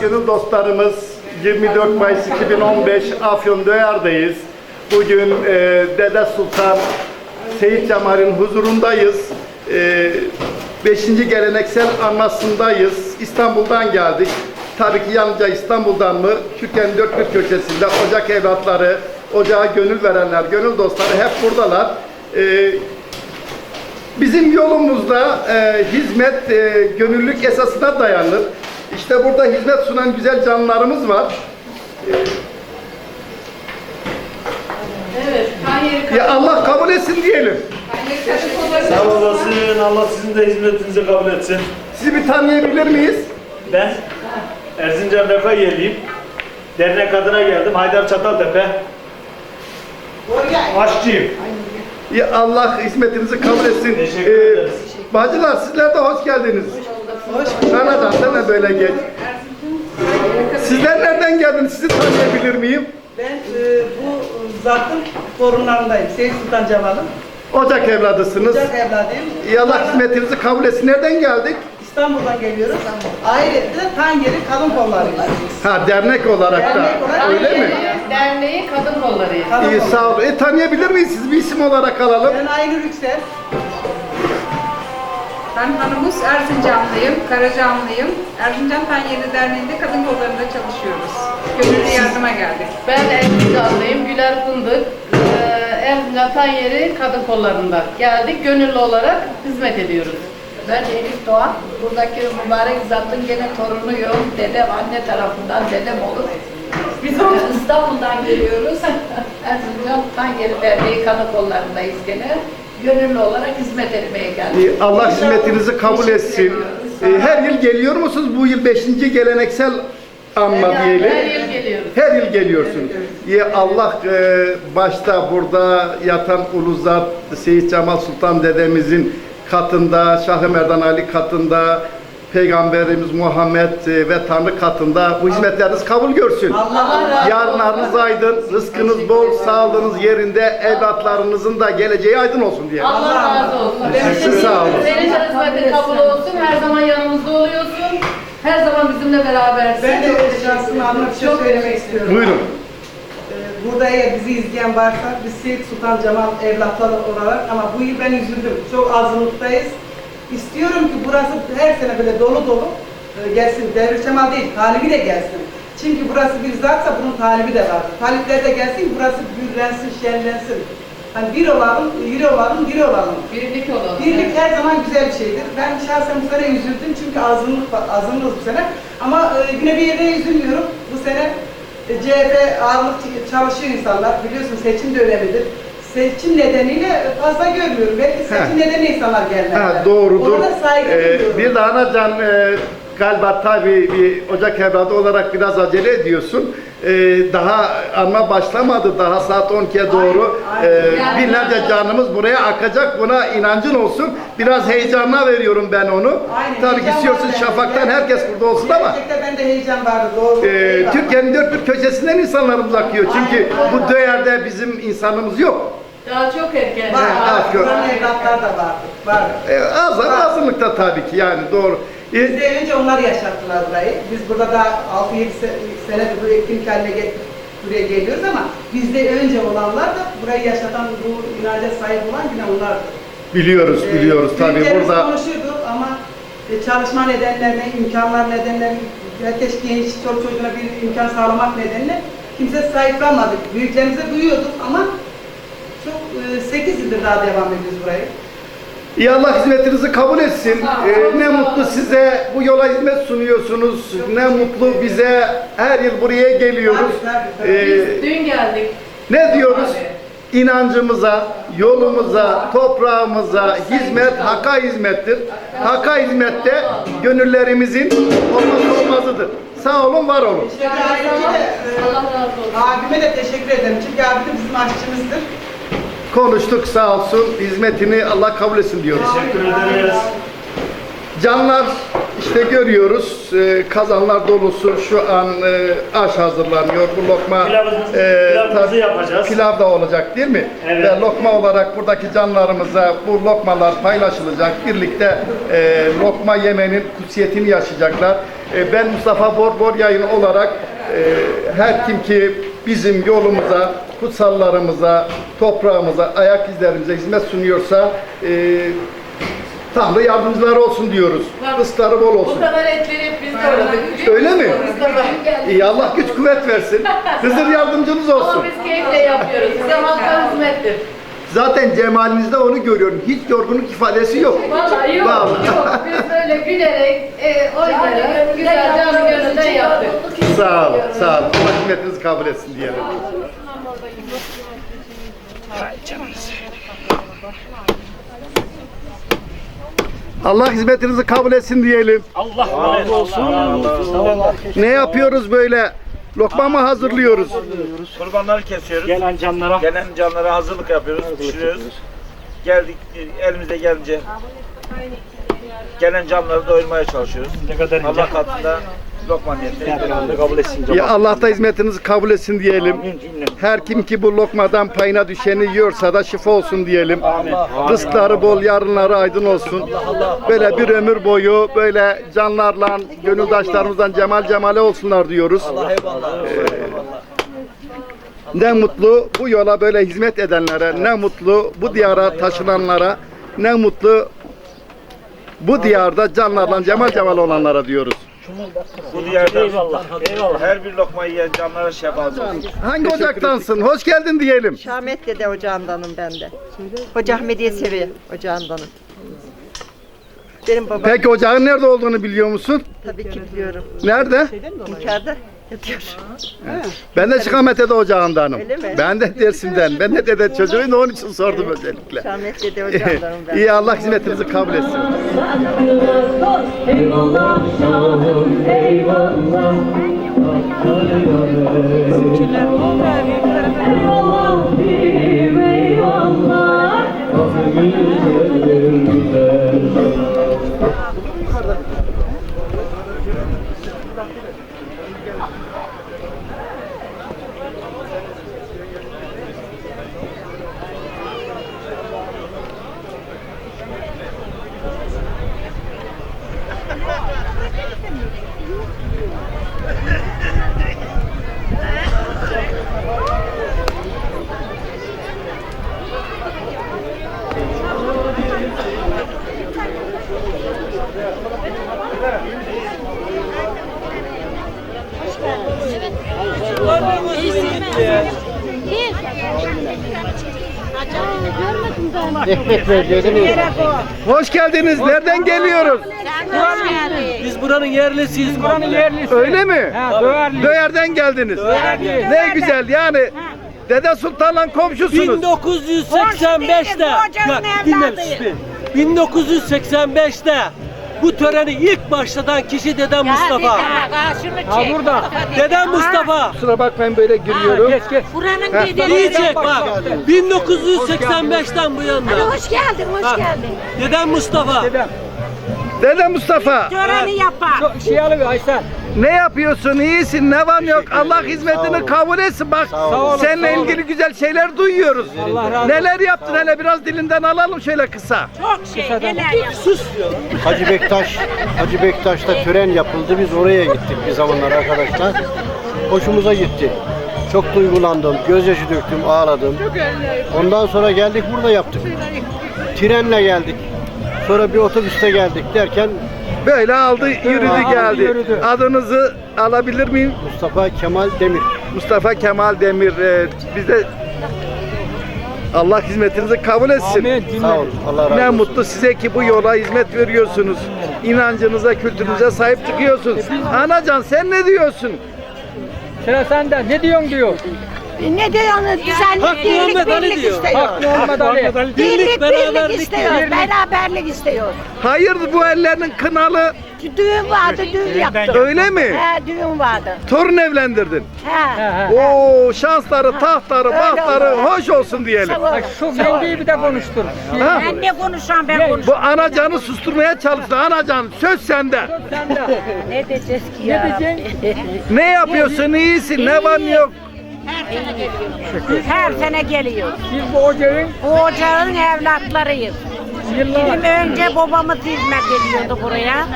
Gönül dostlarımız 24 Mayıs 2015 Afyon Döyar'dayız. Bugün e, Dede Sultan Seyit Cemal'in huzurundayız. E, 5. geleneksel anmasındayız. İstanbul'dan geldik. Tabii ki yalnızca İstanbul'dan mı? Türkiye'nin dört bir köşesinde ocak evlatları, ocağa gönül verenler, gönül dostları hep buradalar. E, Bizim yolumuzda e, hizmet e, gönüllülük esasına dayanır. İşte burada hizmet sunan güzel canlılarımız var. Evet, Ya Allah kabul etsin diyelim. Sağ olasın. Allah sizin de hizmetinizi kabul etsin. Sizi bir tanıyabilir miyiz? Ben Erzincan Refahiyeliyim. Dernek adına geldim. Haydar Çataltepe. Aşçıyım. Ya Allah hizmetinizi kabul etsin. Teşekkür Ee, ederiz. bacılar sizler de hoş geldiniz. Hoş Anadan sen de böyle geç. Sizler nereden geldiniz? Sizi tanıyabilir miyim? Ben e, bu e, zatın torunlarındayım. Seyit Sultan Cemal'ın. Ocak evladısınız. Ocak evladıyım. Ya Allah hizmetinizi kabul etsin. Nereden geldik? İstanbul'dan geliyoruz. Ayrıca Tangeri Kadın Kolları'yla. Ha dernek olarak da. Dernek olarak Öyle mi? Derneği Kadın Kolları. Kadın İyi sağ olun. E, tanıyabilir miyiz? Siz bir isim olarak alalım. Ben Aynur Yüksel. Ben Hanımuz Erzincanlıyım, Karacanlıyım. Erzincan Fen Yeni Derneği'nde kadın kollarında çalışıyoruz. Gönüllü yardıma geldik. Ben Erzincanlıyım, Güler Fındık. Ee, Erzincan Kanyeri Kadın Kolları'nda geldik. Gönüllü olarak hizmet ediyoruz. Ben Elif Doğan. Buradaki mübarek zatın gene torunuyum. Dedem anne tarafından dedem olur. Biz İstanbul'dan geliyoruz. Erzincan Tangeri Derneği kanı kollarındayız gene. Gönüllü olarak hizmet etmeye geldik. Ee, Allah hizmetinizi kabul etsin. ediyoruz. Ee, Her yıl geliyor musunuz? Bu yıl 5. geleneksel anma diyelim. Her yıl geliyoruz. Her yıl geliyorsunuz. Ya Allah e, başta burada yatan ulu zat Seyit Cemal Sultan dedemizin katında, Şah-ı Merdan Ali katında, Peygamberimiz Muhammed e, ve Tanrı katında bu hizmetleriniz kabul görsün. Yarınlarınız aydın, rızkınız bol, sağlığınız yerinde, evlatlarınızın da geleceği aydın olsun diye. Allah razı olsun. Teşekkür sağ olun. Senin hizmetin kabul olsun. Her zaman yanımızda oluyorsun. Her zaman bizimle berabersin. Ben de şahsımı anmak için söylemek istiyorum. Buyurun. Burada eğer bizi izleyen varsa biz Seyit Sultan Cemal evlatları olarak ama bu yıl ben üzüldüm. Çok azınlıktayız. İstiyorum ki burası her sene böyle dolu dolu e, gelsin. Devlet Cemal değil, talibi de gelsin. Çünkü burası bir zatsa bunun talibi de var. Talipler de gelsin, burası gürlensin, şenlensin. Hani bir olalım, iri olalım, diri olalım. Birlik olalım. Birlik her zaman güzel bir şeydir. Ben şahsen bu sene üzüldüm çünkü azınlık azınlığız bu sene. Ama e, yine bir yere üzülmüyorum. Bu sene CHP ağırlık çalışıyor insanlar. Biliyorsun seçim de önemlidir. Seçim nedeniyle fazla görmüyorum. Belki seçim Heh. nedeniyle insanlar gelmezler. Ha, doğrudur. Ona da saygı Ee, duyuyorum. bir de Anacan e, galiba tabii bir Ocak evladı olarak biraz acele ediyorsun. Ee, daha anma başlamadı. Daha saat 12'ye doğru e, binlerce canımız buraya akacak. Buna inancın olsun. Biraz heyecanla veriyorum ben onu. Aynen, tabii ki istiyorsun. Şafak'tan Gerçekten- herkes burada olsun ama bende heyecan vardı. Doğru. e. Türkiye'nin dört bir köşesinden insanlarımız akıyor. Çünkü Aynen, bu döyerde bizim insanımız yok. Daha çok erken. Var, var. Buranın evlatlar da vardı. Var. E, az azınlıkta tabii ki yani doğru. E, Bizde önce onlar yaşattılar burayı. Biz burada da 6-7 se- senedir bu etkinlik haline gel- buraya geliyoruz ama bizde önce olanlar da burayı yaşatan, bu inanca sahip olan yine onlardı. biliyoruz, Ee, biliyoruz tabii burada. konuşuyorduk ama e, çalışma nedenlerine, imkanlar nedeniyle, herkes genç, çocuk çocuğuna bir imkan sağlamak nedeniyle kimse sahiplenmedik. Büyüklerimize duyuyorduk ama çok 8 yıldır daha devam ediyoruz burayı. İyi Allah hizmetinizi kabul etsin. Ee, ne mutlu size bu yola hizmet sunuyorsunuz. Ne mutlu bize her yıl buraya geliyoruz. Ee, Biz dün geldik. ne diyoruz? İnancımıza, yolumuza, toprağımıza hizmet Hakka hizmettir. Hakka hizmette gönüllerimizin olmazsa olmazıdır. Sağ olun, var olun. Abime de teşekkür ederim. Çünkü abi de bizim aşçımızdır. Konuştuk sağ olsun. Hizmetini Allah kabul etsin diyoruz. Teşekkür ederiz. Canlar işte görüyoruz e, kazanlar dolusu şu an e, aş hazırlanıyor. Bu lokma Pilavımızı- e, pilavımızı yapacağız. Pilav da olacak değil mi? Evet. Ve lokma olarak buradaki canlarımıza bu lokmalar paylaşılacak. Birlikte e, lokma yemenin kutsiyetini yaşayacaklar. E, ben Mustafa Borbor yayın olarak e, her kim ki bizim yolumuza, kutsallarımıza, toprağımıza, ayak izlerimize hizmet sunuyorsa e, Tanrı yardımcıları olsun diyoruz. Rızkları bol Bu olsun. kadar etleri hep biz biliyor Öyle mi? Biz de İyi Allah güç kuvvet versin. Hızır yardımcımız Ama olsun. biz keyifle yapıyoruz. Bize halka hizmettir. Zaten cemalinizde onu görüyorum. Hiç yorgunluk ifadesi yok. Vallahi yok, Vallahi. yok. Biz böyle gülerek, e, oynayarak, güzel canı gönülden yaptık. Sağ olun, sağ olun. Allah hizmetinizi kabul etsin diyelim. Allah hizmetinizi kabul etsin diyelim. Allah razı olsun. Ne yapıyoruz böyle? Lokma mı hazırlıyoruz? Kurbanları kesiyoruz. Gelen canlara Gelen canlara hazırlık yapıyoruz, pişiriyoruz. Geldik elimizde gelince gelen canları doyurmaya çalışıyoruz. ne kadar ince. Allah katında lokma niyetinde. Allah kabul etsin. Ya Allah da hizmetinizi kabul etsin diyelim. Her kim ki bu lokmadan payına düşeni yiyorsa da şifa olsun diyelim. Rızkları bol, yarınları aydın olsun. Böyle bir ömür boyu böyle canlarla, gönüldaşlarımızdan cemal cemale olsunlar diyoruz. Ne mutlu bu yola böyle hizmet edenlere, ne mutlu bu diyara taşınanlara, ne mutlu bu diyarda canlarla cemal cemal olanlara diyoruz. Bu diyarda Eyvallah. Eyvallah. her bir lokma yiyen canlara şifa olsun. Hangi ocaktansın? Hoş geldin diyelim. Şahmet Dede ocağındanım ben de. Hoca Ahmediye Sevi ocağındanım. Benim babam Peki ocağın nerede olduğunu biliyor musun? tabii ki biliyorum. Nerede? İnkârda yatıyor. Ben de Çıkamete'de ocağındanım. Öyle mi? Ben de Dersim'den. Ben de dede çocuğuyum da onun için sordum özellikle. Şahmet Dede ocağındanım ben. İyi Allah hizmetinizi kabul etsin. Eyvallah şahım eyvallah Eyvallah pirim eyvallah Hoş geldiniz. Nereden geliyoruz? Biz buranın yerlisiyiz. Buranın yerlisi. Öyle mi? Ha, Döverli. Döyer'den geldiniz. Ne güzel yani. Dede Sultan'la komşusunuz. 1985'te ya, dinle bir. 1985'te bu töreni ilk başlatan kişi dedem Mustafa. Ha burada. Dedem Mustafa. Kusura bakmayın böyle giriyorum. Geç geç. Buranın Diyecek bak. 1985'ten bu yana. Hoş geldin, hoş Ha. geldin. Dedem Mustafa. Dede Mustafa. Töreni yapar. Şey alıver Aysel. Ne yapıyorsun? İyisin. Ne var ne yok. Allah hizmetini kabul etsin. Bak olun, seninle sağ olun. ilgili güzel şeyler duyuyoruz. Allah razı olsun. Neler yaptın hele biraz dilinden alalım şöyle kısa. Çok şey, neler diyor. Hacı Bektaş, Hacı Bektaş'ta tören yapıldı. Biz oraya gittik bir zamanlar arkadaşlar. Hoşumuza gitti. Çok duygulandım, gözyaşı döktüm, ağladım. Ondan sonra geldik burada yaptık. Trenle geldik. Sonra bir otobüste geldik derken Böyle aldı, yürüdü geldi. Adınızı alabilir miyim? Mustafa Kemal Demir. Mustafa Kemal Demir. Ee, biz de Allah hizmetinizi kabul etsin. Sağ olun. Allah razı olsun. Ne mutlu size ki bu yola hizmet veriyorsunuz. İnancınıza, kültürünüze sahip çıkıyorsunuz. Anacan sen ne diyorsun? Sıra sende. Ne diyorsun diyor. Ne diyorsunuz? Güzellik, Hak birlik, Muhammed Ali birlik diyor. istiyor. Hak Muhammed Ali. Birlik, birlik beraberlik istiyor. Beraberlik istiyor. Hayır bu ellerinin kınalı Düğün vardı, düğün yaptım. Öyle mi? He, düğün vardı. Torun evlendirdin. He. Oo şansları, tahtları, bahtları hoş olsun diyelim. Şu yengeyi bir de konuştur. Ha? Ben ne konuşacağım ben konuş. Bu anacanı susturmaya çalıştı. Anacan söz sende. Ne diyeceğiz ki ya? Ne yapıyorsun? İyisin. Ne var ne yok. Her sene geliyor. Biz bu ocağın Bu ocağın evlatlarıyız. Bizim önce babamız hizmet ediyordu buraya.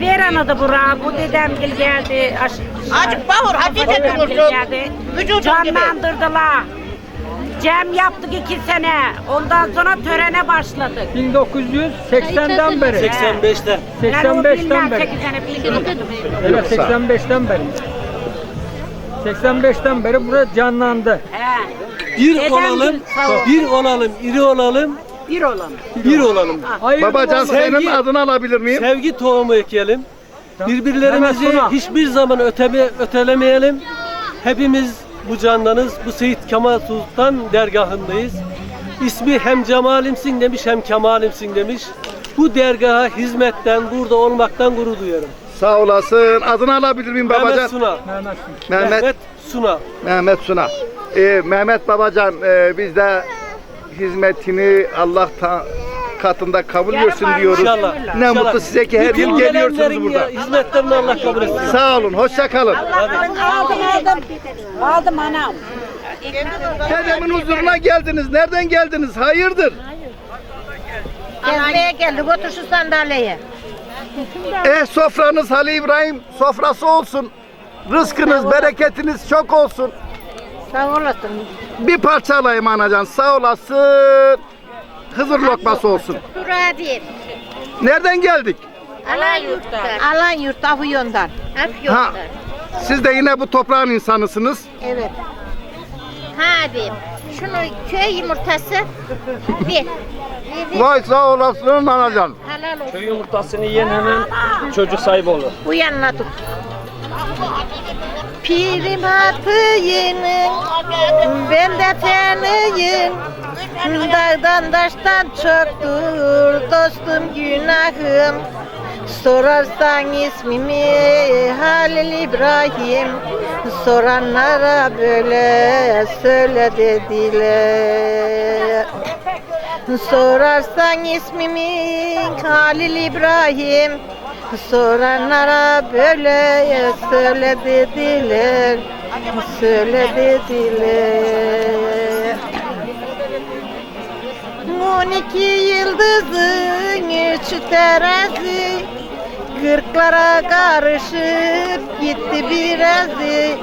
Veranıdı bura. Bu dedemgil geldi. Acık bavur. Hatice geldi. Canlandırdılar. Cem yaptık iki sene. Ondan sonra törene başladık. 1980'den beri. 85'te. Ben o 85'ten bilmem beri. 8 sene bilmiyorum. Evet 85'ten beri. 85'ten beri burası canlandı. He. Bir Dedem olalım, gibi sağ ol. bir olalım, iri olalım, Bir olan. bir olalım. Hayırlı Babacan olsun. senin adını alabilir miyim? Sevgi tohumu ekelim. Birbirlerimizi Hemen sonra. hiçbir zaman öteme, ötelemeyelim. Hepimiz bu candanız. Bu Seyit Kemal Sultan dergahındayız. İsmi hem cemalimsin demiş hem kemalimsin demiş. Bu dergaha hizmetten, burada olmaktan gurur duyuyorum. Sağ olasın. Adını alabilir miyim babacan? Mehmet Suna. Mehmet. Mehmet Suna. Mehmet Suna. Ee, Mehmet Babacan e, biz de hizmetini Allah ta- katında kabul görsün diyoruz. İnşallah. Ne İnşallah. mutlu size ki her Bütün yıl geliyorsunuz burada. Hizmetlerini Allah kabul etsin. Sağ olun, hoşça kalın. Aldım aldım. Aldım anam. Dedemin huzuruna geldiniz. Nereden geldiniz? Hayırdır? Gezmeye geldik. Otur şu sandalyeye. Eh sofranız Halil İbrahim sofrası olsun. Rızkınız, bereketiniz çok olsun. Sağ olasın. Bir parça alayım anacan. Sağ olasın. Hızır lokması olsun. Suradir. Nereden geldik? Alan yurttan. Alan yurt Afyon'dan. Ha, Afyon'dan. siz de yine bu toprağın insanısınız. Evet. Ha abim. Şunu köy yumurtası bir. Vay sağ olasın anacan. Helal olsun. Köy yumurtasını yiyen hemen çocuk sahibi olur. Tut. Pirim atıyının ben de feniyim Dağdan taştan çoktur dostum günahım Sorarsan ismimi Halil İbrahim Soranlara böyle söyle dediler Sorarsan ismimi Halil İbrahim. Soranlara böyle söyle dediler Söyle dediler 12 yıldızın üçü terazi Kırklara karışıp gitti birazı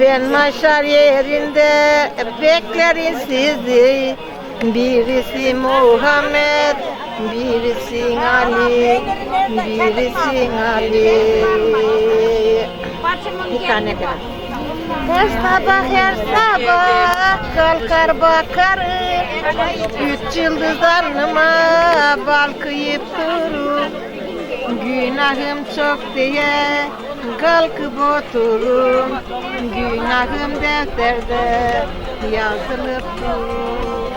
Ben maşar yerinde beklerim sizi. Birisi Muhammed, birisi Ali, birisi Ali. Bir tane daha her sabah her sabah kalkar bakarım. Üç yıldız alnıma balkıyıp durur Günahım çok diye kalkıp otururum Günahım defterde yazılıp durur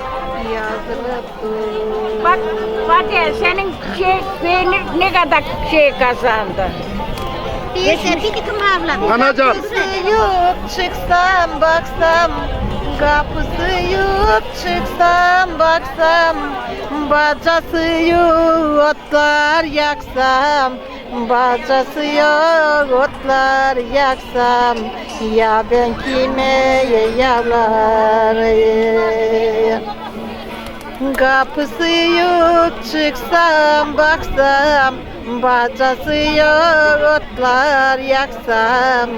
Yazılıp durur Bak Fatih senin şey peynir ne kadar şey kazandı. Bir de bir dikim abla. Anacan. Kapısı yok çıksam baksam Kapısı yok çıksam baksam Bacası otlar yaksam. Bacası otlar yaksam. Ya ben kime yavlarım Kapısı yok çıksam baksam. Bacası yok otlar yaksam.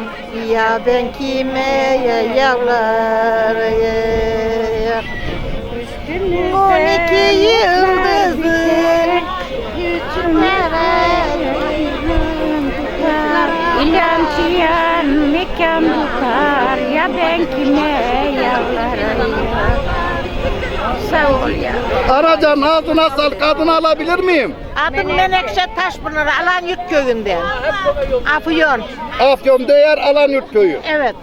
Ya ben kime yavlarım 12 yıldızın İlanciyen mekan tutar ya ben kime yavlarım Sağ ol ya. Anacan ağzına sağlık. Adını alabilir miyim? Adım Menekşe Taşpınar Alanyurt köyünden Afyon Afyon Değer Alanyurt Köyü. Evet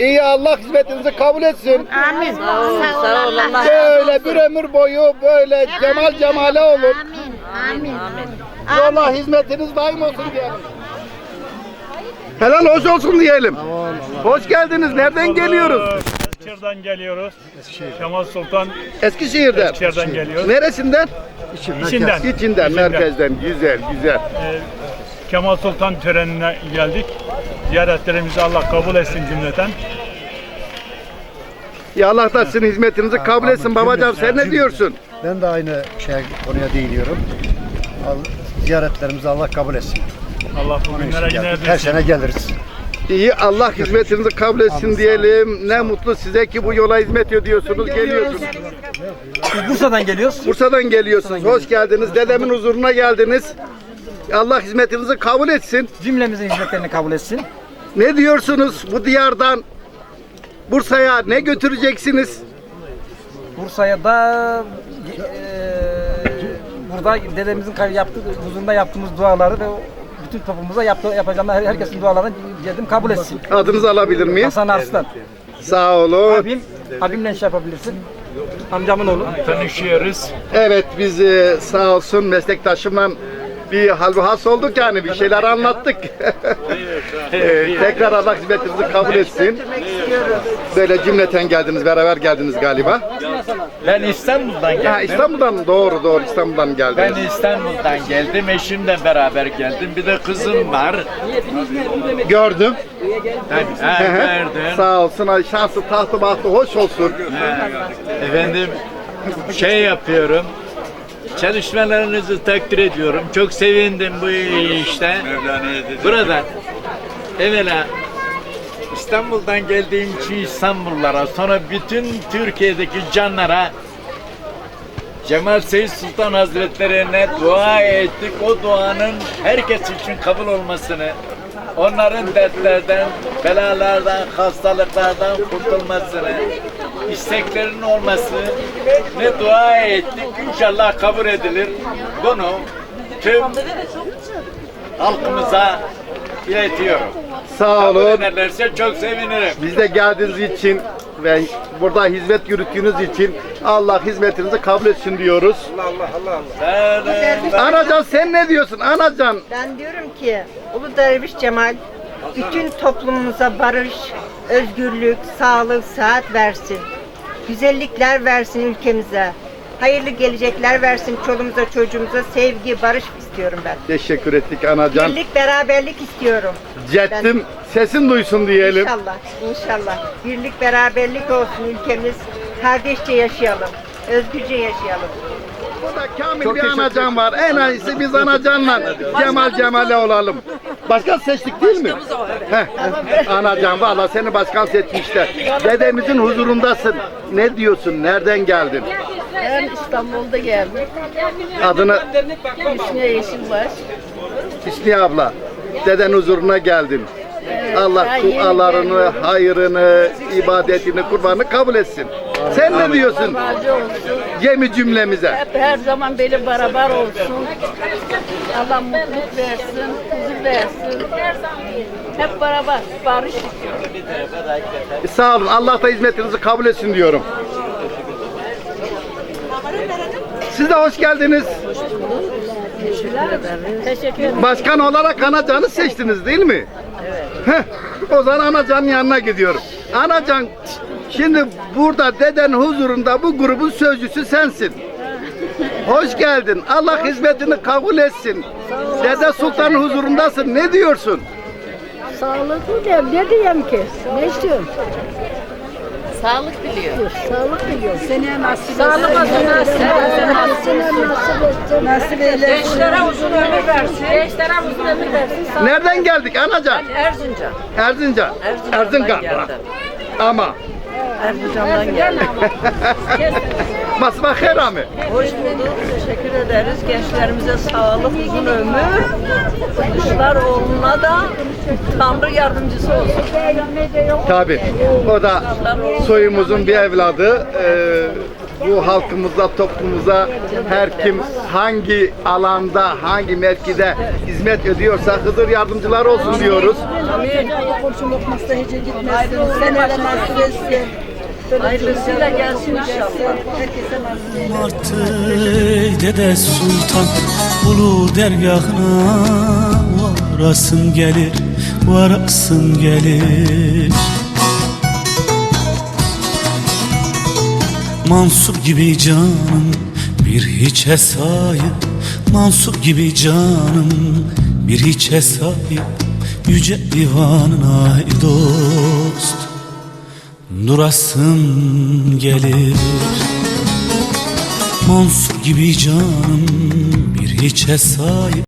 İyi Allah hizmetinizi kabul etsin. Amin Sağ ol, sağ ol Allah Böyle bir ömür boyu böyle cemal cemale olun. Amin Amin Yola hizmetiniz daim olsun diyelim. Helal hoş olsun diyelim. Hoş geldiniz. Nereden geliyoruz? Eskişehir'den geliyoruz. Kemal Sultan Eskişehir'den. Eskişehir'den geliyoruz. Neresinden? İçinden. İçinden, merkezden. Güzel, güzel. Ee, Kemal Sultan törenine geldik. Ziyaretlerimizi Allah kabul etsin cümleten. Ya Allah da sizin hizmetinizi kabul etsin babacan. Sen ne diyorsun? Ben de aynı şey konuya değiniyorum. Al, ziyaretlerimizi Allah kabul etsin. Allah bu günlere yine Her sene geliriz. İyi Allah hizmetinizi kabul etsin diyelim. Ne mutlu size ki bu yola hizmet ediyorsunuz, geliyorsunuz. Bursa'dan geliyoruz. Bursa'dan geliyorsunuz. Hoş geldiniz. Dedemin huzuruna geldiniz. Allah hizmetinizi kabul etsin. Cümlemizin hizmetlerini kabul etsin. Ne diyorsunuz bu diyardan Bursa'ya ne götüreceksiniz? Bursa'ya da eee, burada dedemizin yaptığı, huzurunda yaptığımız duaları ve bütün toplumumuza yaptığı, yapacağım her, herkesin dualarını geldim kabul etsin. Adınızı alabilir miyim? Hasan Arslan. Sağ olun. Abim, abimle şey yapabilirsin. Amcamın oğlu. Tanışıyoruz. Evet biz e, sağ olsun meslektaşımla bir halbuhas olduk yani bir şeyler anlattık. E, tekrar Allah hizmetinizi kabul etsin. Böyle cümleten geldiniz, beraber geldiniz galiba. Ben İstanbul'dan geldim. Ha, İstanbul'dan doğru doğru İstanbul'dan Ben geldiniz. İstanbul'dan geldim. Eşimle beraber geldim. Bir de kızım var. Gördüm. Ha, gördün. Sağ olsun ay şansı tahtı bahtı hoş olsun. Efendim şey yapıyorum. Çalışmalarınızı takdir ediyorum. Çok sevindim bu işte. Burada evvela İstanbul'dan geldiğim için İstanbullulara sonra bütün Türkiye'deki canlara Cemal Seyyid Sultan Hazretlerine dua ettik. O duanın herkes için kabul olmasını, onların dertlerden, belalardan, hastalıklardan kurtulmasını, isteklerinin olmasını ne dua ettik. İnşallah kabul edilir. Bunu tüm halkımıza iletiyorum. Sağ Kabul olun. ederlerse çok sevinirim. Biz de geldiğiniz için ve burada hizmet yürüttüğünüz için Allah hizmetinizi kabul etsin diyoruz. Sağ olun. Anacan sen ne diyorsun Anacan? Ben diyorum ki Ulu Derviş Cemal bütün toplumumuza barış, özgürlük, sağlık, sıhhat versin. Güzellikler versin ülkemize. Hayırlı gelecekler versin çoluğumuza, çocuğumuza. Sevgi, barış istiyorum ben. Teşekkür ettik Anacan. Birlik, beraberlik istiyorum. Cettim sesin duysun diyelim. İnşallah, inşallah. Birlik, beraberlik olsun ülkemiz. Kardeşçe yaşayalım. Özgürce yaşayalım. Burada kamil bir anacan var. En iyisi biz anacanla Cemal Cemal'e olalım. Başkan seçtik değil mi? Heh. Anacan valla seni başkan seçmişler. Dedemizin huzurundasın. Ne diyorsun? Nereden geldin? Ben İstanbul'da geldim. Adını Hüsniye Yeşilbaş. Hüsniye abla. Deden huzuruna geldin. Allah dualarını, hayrını, ibadetini, kurbanını kabul etsin. Sen ne diyorsun? Allah razı olsun. Cemi cümlemize. Hep her zaman böyle beraber olsun. Allah mutluluk versin, huzur versin. Hep beraber barış istiyorum. Sağ olun. Allah da hizmetinizi kabul etsin diyorum. Siz de hoş geldiniz. Teşekkür ederim. Başkan olarak Anacan'ı seçtiniz değil mi? Evet. o zaman Anacan'ın yanına gidiyorum. Anacan şimdi burada deden huzurunda bu grubun sözcüsü sensin. Hoş geldin. Allah hizmetini kabul etsin. Dede Sultan huzurundasın. Ne diyorsun? Sağlıklı diyeyim. Ne diyeyim ki? Ne istiyorsun? Sağlık diliyor. Sağlık diliyor. Seneye nasip Sağlık olsun. Nasip olsun. Nasip eylesin. Gençlere uzun ömür versin. Gençlere uzun ömür versin. Nereden geldik Anacan? Erzincan. Erzincan. Erzincan. Ama Erzincan'dan geldim. Masma Herami. Hoş bulduk. Teşekkür ederiz. Gençlerimize sağlık, uzun ömür. Kuşlar oğluna da Tanrı yardımcısı olsun. Tabi. O da soyumuzun bir evladı. Ee, bu halkımıza, toplumumuza her kim hangi alanda, hangi mevkide hizmet ediyorsa Hızır yardımcılar olsun diyoruz. Amin. Hiç gitmesin. Etsin. Hayırlısıyla gelsin inşallah. Artık Dede Sultan Ulu dergahına varasım gelir, varasım gelir. Mansup gibi canım bir hiçe sahip Mansup gibi canım bir hiçe sahip Yüce divanına dost Durasım gelir. Mansur gibi canım bir hiçe sahip